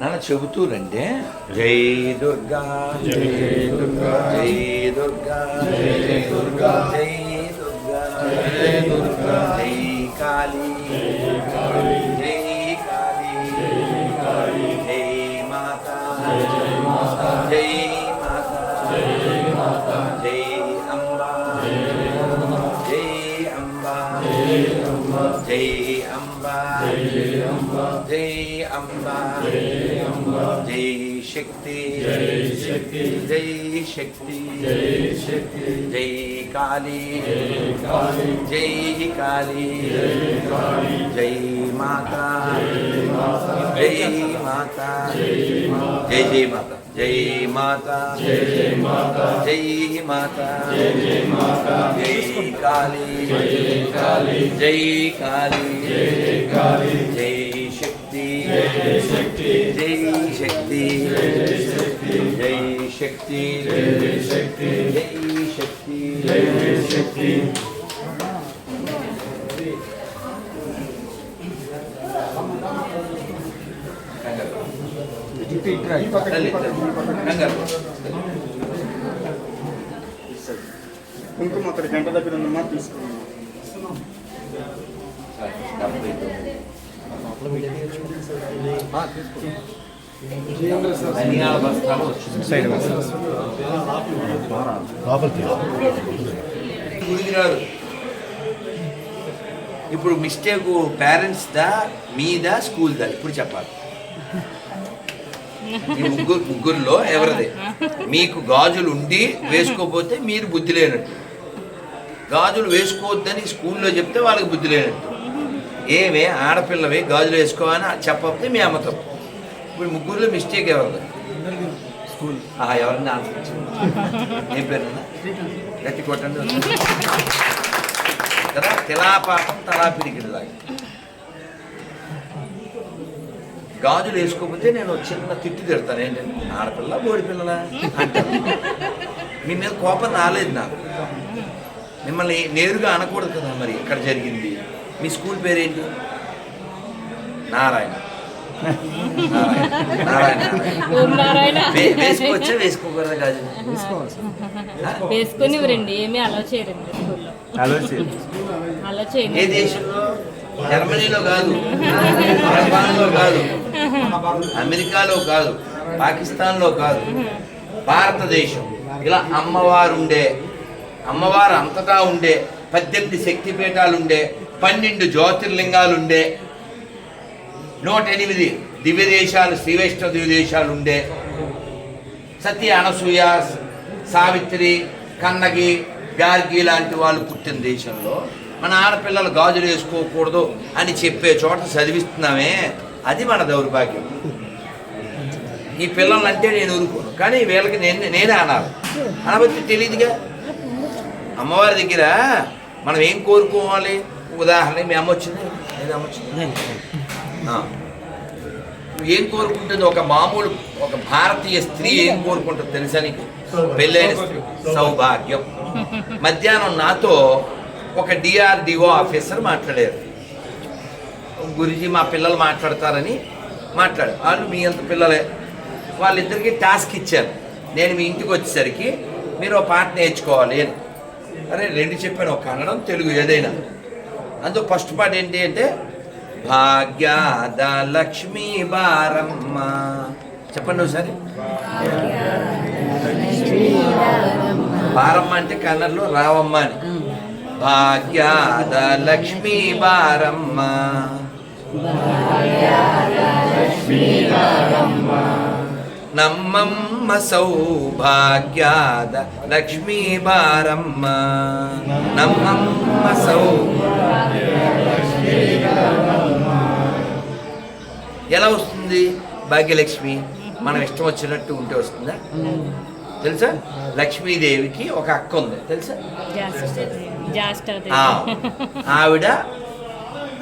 నాన్న చెబుతూరంటే జై దుర్గా జై దుర్గా జై దుర్గా జై దుర్గా జై Jai Shakti Jai Shakti Jai Shakti Jai काली। जय ही काली। जय माता। जय माता। जय जय माता। जय माता। जय माता। जय माता जय माता जय काली। जय काली। जय शक्ति जय शक्ति। जय शक्ति। जय शक्ति। जय शक्ति। जय శక్తి కుంకుమ అక్కడ గంట దగ్గర ఉందమ్మా తీసుకున్నాం తీసుకున్నాం ధనియాల బస్తాలు వచ్చింది గుడికి రారు ఇప్పుడు మిస్టేక్ పేరెంట్స్ దా మీదా స్కూల్ దా? ఇప్పుడు చెప్పాలి. ఈ ముగ్గురు ముగ్గురులో ఎవరిది? మీకు గాజులు ఉండి వేసుకోకపోతే మీరు బుద్ధి లేనట్టు. గాజులు వేసుకోవద్దని స్కూల్లో చెప్తే వాళ్ళకి బుద్ధి లేనట్టు. ఏమే ఆడపిల్లవి గాజులు వేసుకోవని చెప్పకపోతే మీ అమ్మ తప్పు. ఇప్పుడు ముగ్గురులో మిస్టేక్ ఎవరు స్కూల్ ఎవరిని ఆలోచించండి ఏం పేరు గట్టి కొట్టండి. కదా తిలాపాపం తలాపిడికిడిలాగా గాజులు వేసుకోకపోతే నేను చిన్న తిట్టి తిడతాను. ఏంటంటే ఆడపిల్ల బోడిపిల్ల అంటాను మీ మీద కోపం రాలేదు నాకు. మిమ్మల్ని నేరుగా అనకూడదు కదా మరి ఎక్కడ జరిగింది. మీ స్కూల్ పేరేంటి? నారాయణ. వేసుకోవచ్చా? వేసుకోకూడదా గాజులు వేసుకొని రండి ఏమీ అలౌ చేయరండి స్కూల్లో. అలౌ ఏ చేయండి దేశంలో? జర్మనీలో కాదు. జపాన్లో కాదు. అమెరికాలో కాదు. పాకిస్తాన్లో కాదు. భారతదేశం. ఇలా అమ్మవారు ఉండే అమ్మవారు అంతటా ఉండే పద్దెనిమిది శక్తిపీఠాలు ఉండే పన్నెండు జ్యోతిర్లింగాలు ఉండే నూట ఎనిమిది దివ్య దేశాలు శ్రీవైష్ణవ దివ్య దేశాలు ఉండే సతీ అనసూయ సావిత్రి కన్నగి గార్గి లాంటి వాళ్ళు పుట్టిన దేశంలో మన ఆడపిల్లలు గాజులు వేసుకోకూడదు అని చెప్పే చోట చదివిస్తున్నామే. అది మన దౌర్భాగ్యం. ఈ పిల్లలు అంటే నేను ఊరుకోను. కానీ వీళ్ళకి నేను నేనే అనాలి. అనబట్టి తెలియదుగా అమ్మవారి దగ్గర మనం ఏం కోరుకోవాలి? ఉదాహరణ మీ అమ్మ వచ్చింది. నువ్వు ఏం కోరుకుంటుంది? ఒక మామూలు ఒక భారతీయ స్త్రీ ఏం కోరుకుంటుంది తెలుసా నీకు? పెళ్ళైన స్త్రీ. సౌభాగ్యం. మధ్యాహ్నం నాతో ఒక డిఆర్డిఓ ఆఫీసర్ మాట్లాడారు. గురుజీ మా పిల్లలు మాట్లాడతారని మాట్లాడారు. వాళ్ళు మీ అంత పిల్లలే. వాళ్ళిద్దరికి టాస్క్ ఇచ్చారు. నేను మీ ఇంటికి వచ్చేసరికి మీరు ఒక పాట నేర్చుకోవాలి అని. అరే రెండు చెప్పాను ఒక కన్నడం తెలుగు ఏదైనా. అందుకు ఫస్ట్ పాట ఏంటి అంటే భాగ్యాద లక్ష్మీ బారమ్మ చెప్పండి ఒకసారి. బారమ్మ అంటే కన్నడలో రావమ్మ అని. భాగ్యాద లక్ష్మీ బారమ్మ లక్ష్మీ బారమ్మ నమ్మమ్మ సౌ ఎలా వస్తుంది? భాగ్యలక్ష్మి మనం ఇష్టం వచ్చినట్టు ఉంటే వస్తుందా? తెలుసా? లక్ష్మీదేవికి ఒక అక్క ఉంది. తెలుసా? ఆవిడ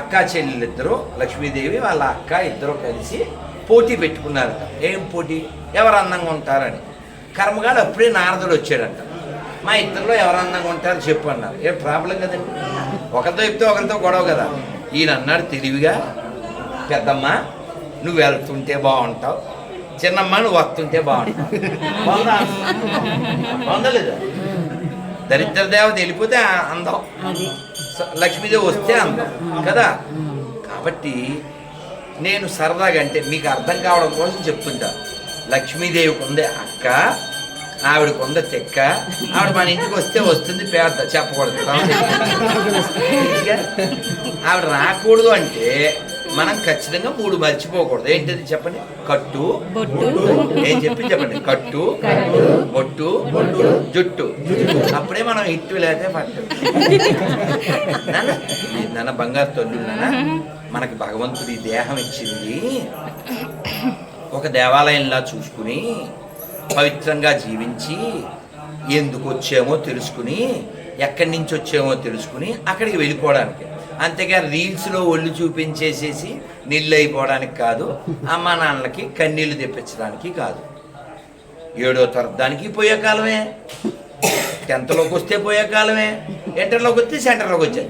అక్క చెల్లెలు ఇద్దరు లక్ష్మీదేవి వాళ్ళ అక్క ఇద్దరు కలిసి పోటీ పెట్టుకున్నారట ఏం పోటీ? ఎవరు అందంగా ఉంటారని. కర్మగాడు అప్పుడే నారదుడు వచ్చాడంట. మా ఇద్దరిలో ఎవరు అందంగా ఉంటారో చెప్పు అన్నారు. ఏ ప్రాబ్లం కదండి? ఒకరితో చెప్తే ఒకరితో గొడవ కదా. ఈయన అన్నాడు తెలివిగా పెద్దమ్మ నువ్వు వెళ్తుంటే బాగుంటావు. చిన్నమ్మ నువ్వు వస్తుంటే బాగుంటావు. బాగుందా బాగుందా లేదా దరిద్ర దేవత వెళ్ళిపోతే అందం. లక్ష్మీదేవి వస్తే అందం. కదా? కాబట్టి నేను సరదాగా అంటే మీకు అర్థం కావడం కోసం చెప్తుంటా. లక్ష్మీదేవికి ఉందే అక్క. ఆవిడకు ఉందే తెక్క. ఆవిడ మన ఇంటికి వస్తే వస్తుంది పేద చెప్పకూడదు? ఆవిడ రాకూడదు అంటే మనం ఖచ్చితంగా మూడు మర్చిపోకూడదు. ఏంటిది చెప్పండి? కట్టు. ఏం చెప్పి చెప్పండి? కట్టు. బొట్టు. జుట్టు. అప్పుడే మనం ఇట్టు లేతే పట్టు. నాన్న, బంగారు తల్లు నాన్న మనకి భగవంతుడు దేహం ఇచ్చింది. ఒక దేవాలయంలా చూసుకుని పవిత్రంగా జీవించి ఎందుకు వచ్చామో తెలుసుకుని ఎక్కడి నుంచి వచ్చామో తెలుసుకుని అక్కడికి వెళ్ళిపోవడానికి. అంతేగా రీల్స్లో ఒళ్ళు చూపించేసేసి నీళ్ళు అయిపోవడానికి కాదు అమ్మా నాన్నలకి కన్నీళ్ళు తెప్పించడానికి కాదు. ఏడో తరగతానికి పోయే కాలమే. టెన్త్లోకి వస్తే పోయే కాలమే. ఇంటర్లోకి వస్తే సెంటర్లోకి వచ్చారు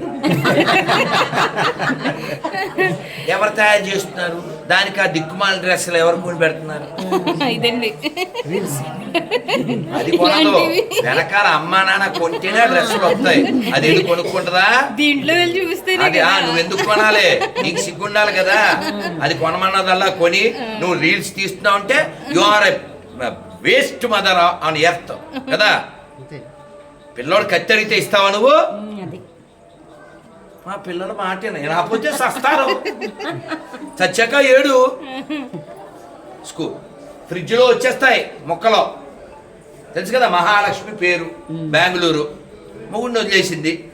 ఎవరు తయారు చేస్తున్నారు? దానికి ఆ దిక్కుమాల డ్రెస్సులు ఎవరు కొని పెడుతున్నారు? ఇదండి. అది కొనదు. వెనకాల అమ్మా నాన్న కొంటేనే డ్రెస్సులు వస్తాయి. అది ఎందుకు కొనుక్కుంటుందా? దీంట్లో వెళ్ళి అది కదా. నువ్వు ఎందుకు కొనాలి? నీకు సిగ్గుండాలి కదా. అది కొనమన్నదల్లా కొని నువ్వు రీల్స్ తీస్తున్నావు అంటే you are waste mother on earth కదా? పిల్లోడు కత్తి అడిగితే ఇస్తావా నువ్వు? మా పిల్లల మాట రాకపోతే సస్తారు చచ్చాక ఏడు. స్కూల్. ఫ్రిడ్జ్లో వచ్చేస్తాయి మొక్కలో. తెలుసు కదా మహాలక్ష్మి పేరు. బెంగళూరు. మొగుడిని వదిలేసింది.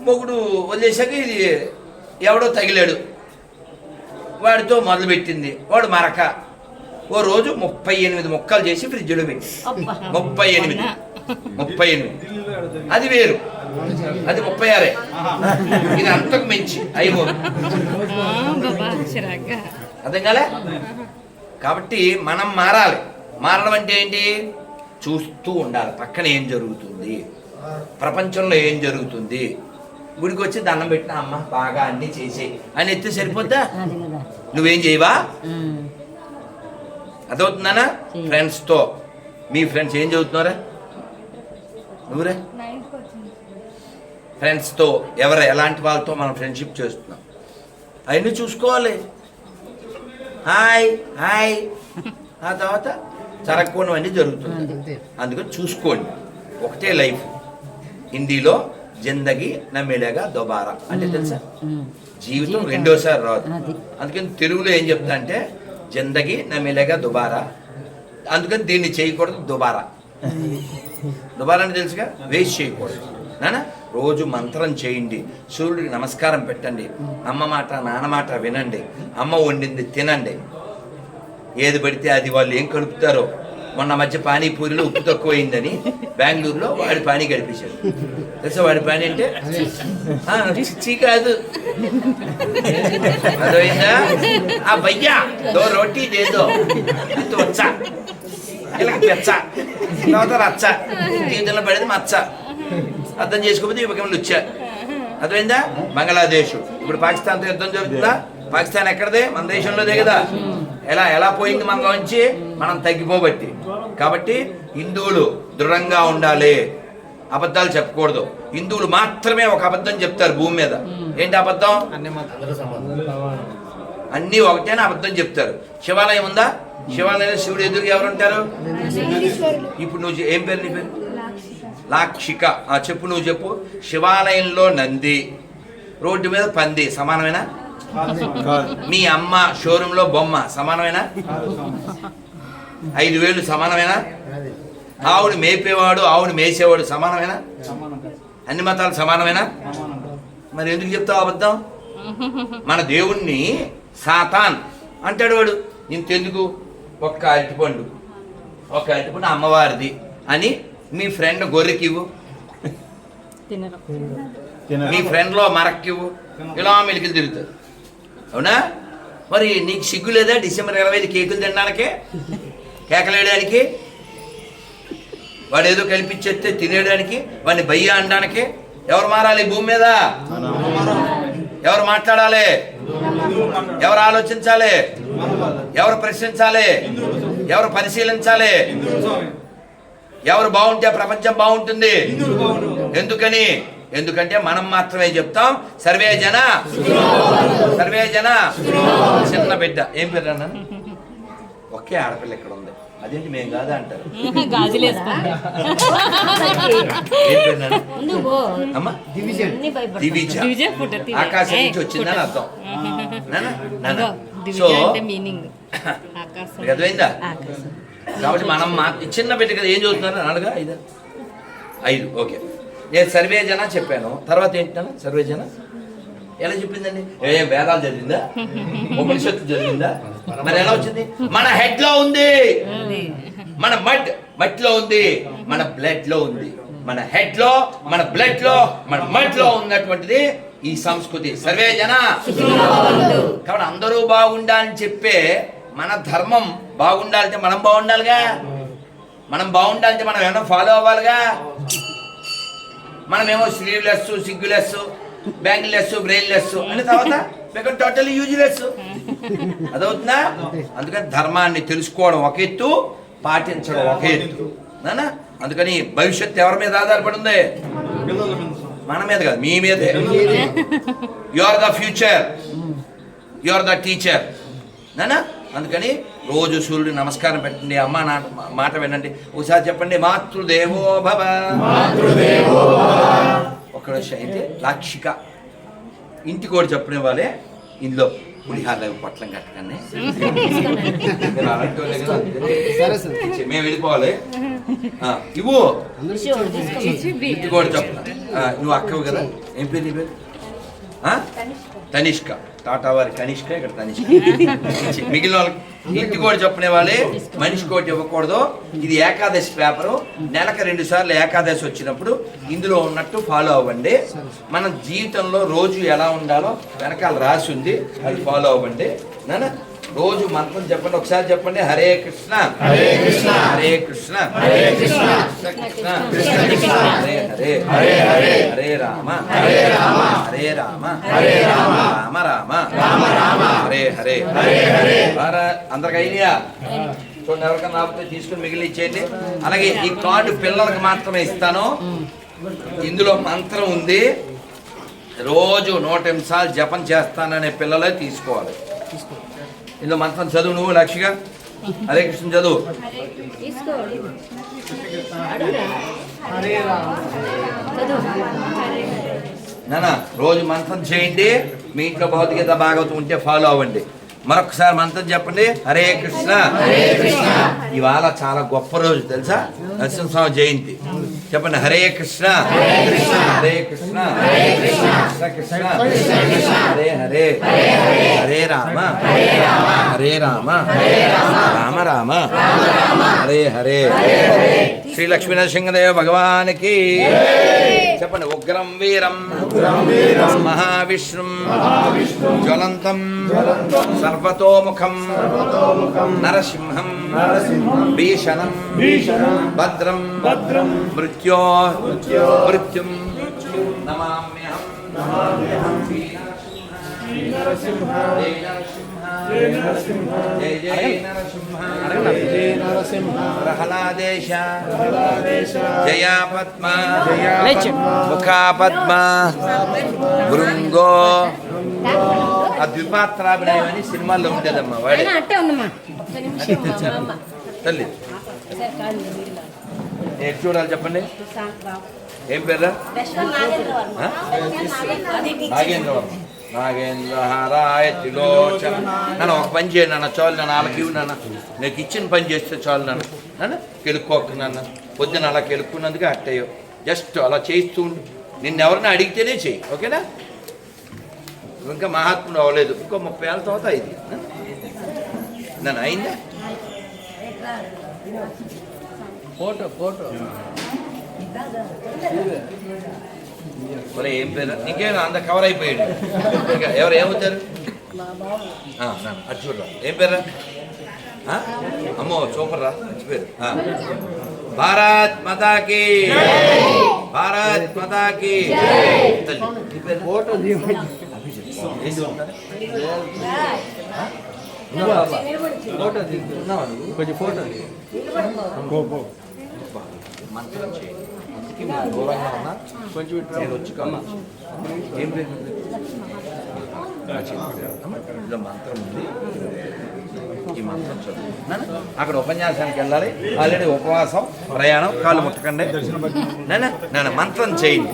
మొగుడు వదిలేసాక ఇది ఎవడో తగిలాడు. వాడితో మొదలుపెట్టింది. వాడు మరక. ఓ రోజు ముప్పై ఎనిమిది ముక్కలు చేసి ఫ్రిడ్జ్లో పెట్టి. ముప్పై ఎనిమిది. ముప్పై ఎనిమిది. అది వేరు. అది ముప్పై ఆరే. ఇది అంతకు మించి. చిరాగ్గా అర్థం కాలే? కాబట్టి మనం మారాలి. మారడం అంటే ఏంటి? చూస్తూ ఉండాలి. పక్కన ఏం జరుగుతుంది? ప్రపంచంలో ఏం జరుగుతుంది? గుడికి వచ్చి దండం పెట్టిన అమ్మ బాగా అన్ని చేసే అని ఎత్తే సరిపోద్దా? నువ్వేం చేయవా? అదవుతుందనా ఫ్రెండ్స్తో మీ ఫ్రెండ్స్ ఏం చదువుతున్నారా? నువ్వురే? ఫ్రెండ్స్తో ఎవరు ఎలాంటి వాళ్ళతో మనం ఫ్రెండ్షిప్ చేస్తున్నాం? అవన్నీ చూసుకోవాలి. Hi hi. ఆ తర్వాత జరగకపోవడం జరుగుతుంది. అందుకని చూసుకోండి. ఒకటే లైఫ్. హిందీలో జిందగీ నమ్మేలేగా దొబారా. అంటే తెలుసా? జీవితం రెండోసారి రాదు. అందుకని తెలుగులో ఏం చెప్తా అంటే జిందగీ నమ్మేలేగా దుబారా. అందుకని దీన్ని చేయకూడదు దుబారా. దుబారా అంటే తెలుసుగా? వేస్ట్ చేయకూడదు. నానా? రోజు మంత్రం చేయండి. సూర్యుడికి నమస్కారం పెట్టండి. అమ్మ మాట నాన్న మాట వినండి. అమ్మ వండింది తినండి. ఏది పడితే అది వాళ్ళు ఏం కలుపుతారో. మొన్న మధ్య పానీపూరిలో ఉప్పు తక్కువైందని బెంగళూరులో వాడి పానీ గడిపించాడు తెలుసా వాడి పానీ అంటే? "ఆ, చిచ్చి కాదు. అర్థమైందా? ఆ భయ్యా దో రొట్టి దేదో. అంత వచ్చా. ఇలా పెచ్చ తర్వాత రచ్చ. జీవితంలో పడేది మచ్చ. అర్థం చేసుకోకపోతే ఇవ్వకములు వచ్చా. అర్థమైందా? బంగ్లాదేశ్. ఇప్పుడు పాకిస్తాన్తో యుద్ధం జరుగుతుందా? పాకిస్తాన్ ఎక్కడదే? మన దేశంలోదే కదా. ఎలా ఎలా పోయింది మనలోంచి మనం తగ్గిపోబట్టి. కాబట్టి హిందువులు దృఢంగా ఉండాలి. అబద్ధాలు చెప్పకూడదు. హిందువులు మాత్రమే ఒక అబద్ధం చెప్తారు భూమి మీద. ఏంటి అబద్ధం? అన్నీ ఒకటేనా అబద్ధం చెప్తారు? శివాలయం ఉందా? శివాలయంలో శివుడు ఎదురు ఎవరు ఉంటారు? ఇప్పుడు నువ్వు ఏం పేరు నీ పేరు? లాక్షిక. ఆ చెప్పు నువ్వు చెప్పు. శివాలయంలో నంది. రోడ్డు మీద పంది. సమానమేనా? మీ అమ్మ షోరూంలో బొమ్మ. సమానమేనా? ఐదు వేలు సమానమేనా? ఆవుని మేపేవాడు ఆవుని మేసేవాడు సమానమేనా? అన్ని మతాలు సమానమేనా? మరి ఎందుకు చెప్తావు అబద్ధం? మన దేవుణ్ణి సాతాన్ అంటాడు వాడు. ఇంతెందుకు? ఒక్క అరటిపండు. ఒక అరటిపండు అమ్మవారిది అని మీ ఫ్రెండ్ గొర్రెకి ఇవ్వు తినరు. మీ ఫ్రెండ్లో మరక్కివ్వు. ఇలా మెలికలు తిరుగుతుంది అవునా? మరి నీకు సిగ్గు లేదా డిసెంబర్ ఇరవై ఐదు కేకులు తినడానికి? కేకలేయడానికి? వాడు ఏదో కల్పించేస్తే తినేయడానికి? వాడిని బయ్య అనడానికి? ఎవరు మారాలి భూమి మీద? ఎవరు మాట్లాడాలి? ఎవరు ఆలోచించాలి? ఎవరు ప్రశ్నించాలి? ఎవరు పరిశీలించాలి? ఎవరు బాగుంటే ప్రపంచం బాగుంటుంది. ఎందుకని? ఎందుకంటే మనం మాత్రమే చెప్తాం. సర్వే జన సర్వే జన చిన్న బిడ్డ. ఏం పేరు అన్న ఒకే ఆడపిల్ల ఇక్కడ ఉంది. అదేంటి మేము కాదా అంటారు. ఆకాశం నుంచి వచ్చిందని. అర్థం. సో అంటే మీనింగ్. ఆకాశం మీకు అర్థమైందా? ఆకాశం. కాబట్టి మనం మా చిన్న బిడ్డ కదా ఏం చదువుతున్నారు నాలుగా ఐదు. ఐదు ఓకే. నేను సర్వే జన చెప్పాను. తర్వాత ఏంటన్నా? సర్వే జన ఎలా చెప్పిందండి? ఏ వేదాలు చదివిందా? ఉపనిషత్తు చదివిందా? మరి ఎలా వచ్చింది? మన హెడ్లో ఉంది. మన మడ్ మట్టిలో ఉంది. మన బ్లడ్లో ఉంది. మన హెడ్లో మన బ్లడ్లో మన మడ్లో ఉన్నటువంటిది ఈ సంస్కృతి. సర్వే జన కాబట్టి అందరూ బాగుండాలని చెప్పే మన ధర్మం బాగుండాలంటే మనం బాగుండాలిగా? మనం బాగుండాలంటే మనం ఏమైనా ఫాలో అవ్వాలిగా? మనమేమో స్లీవ్లెస్ సిగ్గులెస్ బ్యాంగిల్లెస్ బ్రెయిన్లెస్ అని తర్వాత బికమ్ టోటల్లీ యూజ్లెస్ అదవుతుందా? అందుకని ధర్మాన్ని తెలుసుకోవడం ఒక ఎత్తు పాటించడం ఒక ఎత్తు. నానా? అందుకని భవిష్యత్తు ఎవరి మీద ఆధారపడి ఉంది. మన మీద కాదు మీ మీదే. You are the future you are the teacher నానా? అందుకని రోజు సూర్యుడు నమస్కారం పెట్టండి. అమ్మ నా మాట వినండి. ఒకసారి చెప్పండి మాతృదేవో భవ ఒక నిమిషం అయితే లాక్షిక. ఇంటికి కూడా చెప్పిన వాళ్ళే ఇందులో పులిహార పొట్లం కట్టకండి. మేము వెళ్ళిపోవాలి. ఆ, ఇవ్వు. ఇంటి కూడా చెప్పు ఆ, నువ్వు అక్కవు కదా. ఏం పేరు నీ పేరు? తనిష్క. టాటా వారి కనిష్క ఇక్కడ తనిష్క. మిగిలిన వాళ్ళకి ఇంటి కూడా చెప్పనే వాళ్ళే మనిషి కోటి ఇవ్వకూడదు. ఇది ఏకాదశి పేపరు. నెలకు రెండు సార్లు ఏకాదశి వచ్చినప్పుడు ఇందులో ఉన్నట్టు ఫాలో అవ్వండి. మన జీవితంలో రోజు ఎలా ఉండాలో వెనకాల రాసి ఉంది. అది ఫాలో అవ్వండి. నాన్న రోజు మంత్రం చెప్పండి ఒకసారి చెప్పండి. హరే కృష్ణ. హరే కృష్ణ. హరే కృష్ణ. హరే కృష్ణ. కృష్ణ కృష్ణ. కృష్ణ హరే హరే. హరే హరే. హరే రామ. హరే రామ. హరే రామ. హరే రామ. రామ రామ. రామ రామ. హరే హరే. హరే హరే. అందరికి అయినాయా? చూడండి ఎవరికైనా రాకపోతే తీసుకుని మిగిలి ఇచ్చేయండి. అలాగే ఈ కార్డు పిల్లలకు మాత్రమే ఇస్తాను. ఇందులో మంత్రం ఉంది. రోజు నూట నిమిషాలు జపం చేస్తాననే పిల్లలే తీసుకోవాలి. ఇందులో మంత్రం చదువు నువ్వు లక్షిగా హరే కృష్ణ చదువు. నానా రోజు మంత్రం చేయండి మీ ఇంట్లో భౌతికత భాగవతం ఉంటే ఫాలో అవ్వండి. మరొకసారి మంత్రం చెప్పండి. హరే కృష్ణ. ఇవాళ చాలా గొప్ప రోజు తెలుసా? నరసింహస్వామి జయంతి. చెప్పండి. హరే కృష్ణ. హరే కృష్ణ. హరే కృష్ణ. హరే కృష్ణ. హరే హరే. హరే రామ. హరే రామ. హరే రామ. హరే రామ. రామ రామ. హరే హరే. శ్రీ లక్ష్మీ నరసింహదేవ భగవానికి చెప్పండి ఉగ్రం వీరం. మహావిష్ణుం. జ్వలంతం. సర్వతోముఖం. నరసింహం. భీషణం. భద్రం. భద్రం మృత్యో. మృత్యుం. నమామ్యహం జయ నరసింహ. జై నరసింహ. నరసింహ ప్రహ్లాదేశ జయా పద్మ ముఖా పద్మ బృంగో ఆ ద్విపాత్రాభినయం అని సినిమాల్లో ఉండేదమ్మా వాడే. తల్లి. ఏం చూడాలి చెప్పండి? ఏం పేర్రా? ఆ? నాగేంద్రవర్మ నాగేంద్రహారాయ త్రిలోచన. నన్ను ఒక పని చేయండి నాన్న చాలు నన్ను వాళ్ళకి ఇవ్వు నాన్న. నీకు ఇచ్చిన పని చేస్తే చాలు నాన్న. నాన్న కెలుక్కోక నాన్న. పొద్దున అలా కెలుక్కున్నందుకు అట్టయ్యో. జస్ట్ అలా చేయిస్తూ ఉండు. నిన్ను ఎవరైనా అడిగితేనే చెయ్యి ఓకేనా? ఇంకా మహాత్ముడు అవ్వలేదు. ఇంకో ముప్పై ఏళ్ళ తర్వాత అయింది. నన్ను అయిందా? Photo photo. మరి ఏం పేరు? ఇంకేం అంత కవర్ అయిపోయాడు. ఇంకా ఎవరు ఏమవుతారు చూడరా ఏం పేరు అమ్మో సూపర్ రా మంచి పేరు. భారత్ మాతాకి భారత్ మాతాకి? కొంచెం ఫోటో మంత్రం చేయండి దూరంగా ఉన్నా కొంచెం ఇటు నేను వచ్చి కమ్మా. ఏం పేరు? నా చేతికి అమ్మ, ఇందులో మంత్రం ఉంది. ఈ మంత్రం చదువు. అక్కడ ఉపన్యాసానికి వెళ్ళాలి. ఆల్రెడీ ఉపవాసం ప్రయాణం కాళ్ళు ముట్టకండి. నాన్న మంత్రం చేయండి.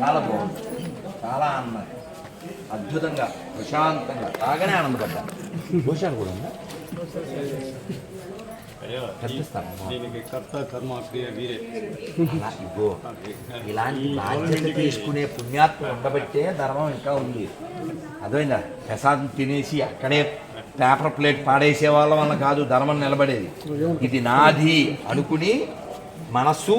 చాలా బాగుంది. చాలా ఆనందంగా అద్భుతంగా ప్రశాంతంగా బాగానే ఆనందపడ్డా భూషాలు కూడా ఉందా? దీనికి కర్త కర్మ క్రియ వీరే అలా ఇగో ఇలాంటి బాధ్యత తీసుకునే పుణ్యాత్మ ఉండబట్టే ధర్మం ఇంకా ఉంది అర్థమైందా ప్రసాదం తినేసి అక్కడే పేపర్ ప్లేట్ పాడేసే వాళ్ళ వల్ల కాదు ధర్మం నిలబడేది ఇది నాది అనుకుని మనస్సు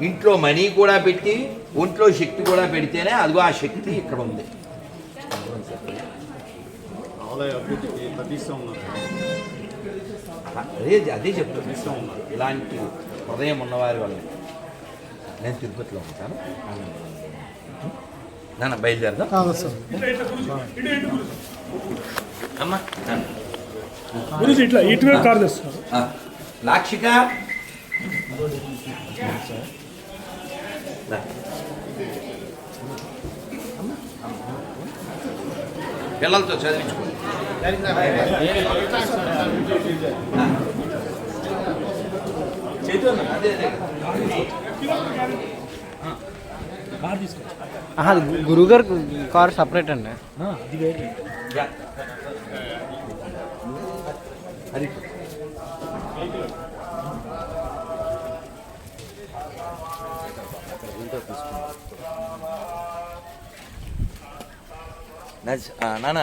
ఇంట్లో మనీ కూడా పెట్టి ఒంట్లో శక్తి కూడా పెడితేనే అదిగో ఆ శక్తి ఇక్కడ ఉంది ఆలయ అభివృద్ధికి తగ్గిస్తూ ఉన్నారు అదే అదే చెప్తున్నా ఇలాంటి హృదయం ఉన్నవారి వల్ల. నేను తిరుపతిలో ఉంటాను. నాన్న బయలుదేరదాం. అమ్మా. ఇట్లా ఇటువైపు కారు తెస్తున్నారు ఆ, లాక్షిక. పిల్లలతో చదివించుకోండి. అదే అదే కారు తీసుకో గురుగారు కార్ సపరేట్ అండి అది వేరే యా. అది నాన్న